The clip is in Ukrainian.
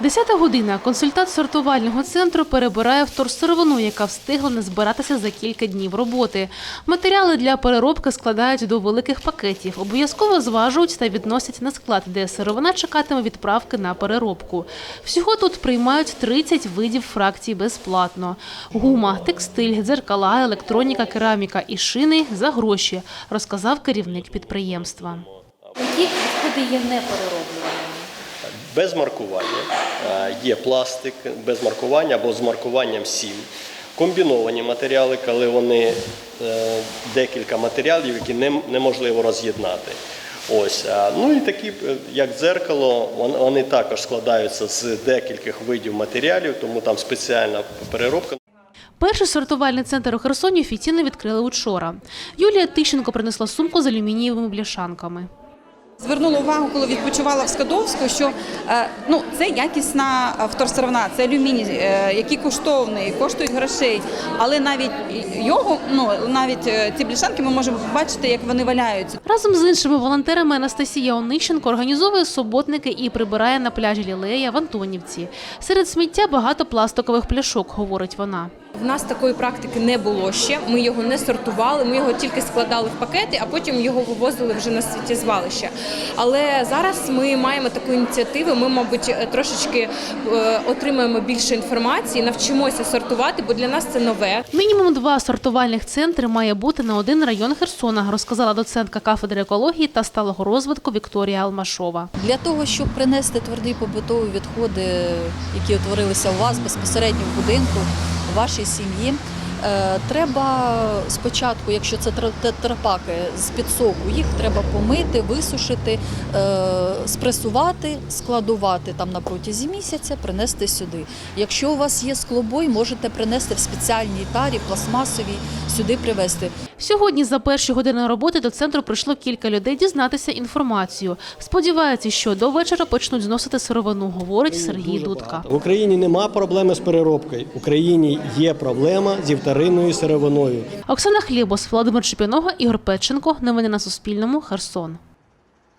Десята година. Консультант сортувального центру перебирає вторсировину, яка встигла не збиратися за кілька днів роботи. Матеріали для переробки складають до великих пакетів. Обов'язково зважують та відносять на склад, де сировина чекатиме відправки на переробку. Всього тут приймають 30 видів фракцій безплатно. Гума, текстиль, дзеркала, електроніка, кераміка і шини за гроші, розказав керівник підприємства. Які відходи є неперероблюваними? Без маркування. Е, Є пластик без маркування або з маркуванням сім. Комбіновані матеріали, коли вони е, декілька матеріалів, які неможливо роз'єднати. Ось, ну і такі, е, як дзеркало, вони також складаються з декількох видів матеріалів, тому там спеціальна переробка. Перший сортувальний центр у Херсоні офіційно відкрили учора. Юлія Тищенко принесла сумку з алюмінієвими бляшанками. Звернула увагу, коли відпочивала в Скадовську, що е, ну, це якісна вторсировина, це алюміній, е, який коштовний, коштують грошей. Але навіть його, ну навіть е, ці бляшанки ми можемо побачити, як вони валяються. Разом з іншими волонтерами Анастасія Онищенко організовує суботники і прибирає на пляжі Лілея в Антонівці. Серед сміття багато пластикових пляшок, говорить вона. В нас такої практики не було ще. Ми його не сортували, ми його тільки складали в пакети, а потім його вивозили вже на сміттєзвалище. Але зараз ми маємо таку ініціативу. Ми, мабуть, трошечки е, отримаємо більше інформації, навчимося сортувати, бо для нас це нове. Мінімум два сортувальних центри має бути на один район Херсона, розказала доцентка кафедри екології та сталого розвитку Вікторія Алмашова. Для того, щоб принести тверді побутові відходи, які утворилися у вас безпосередньо в будинку, вашій сім'ї, е, треба спочатку, якщо це тра- тетрапаки з підсоку, їх треба помити, висушити, е, спресувати, складувати там на протязі місяця, принести сюди. Якщо у вас є склобой, можете принести в спеціальній тарі, пластмасовій, сюди привезти. Сьогодні за перші години роботи до центру прийшло кілька людей дізнатися інформацію. Сподіваються, що до вечора почнуть зносити сировину, говорить Сергій Дудка. В Україні нема проблеми з переробкою. В Україні є проблема зі вторинною сировиною. Оксана Хлібос, Володимир Шипінога, Ігор Петченко. Новини на Суспільному. Херсон.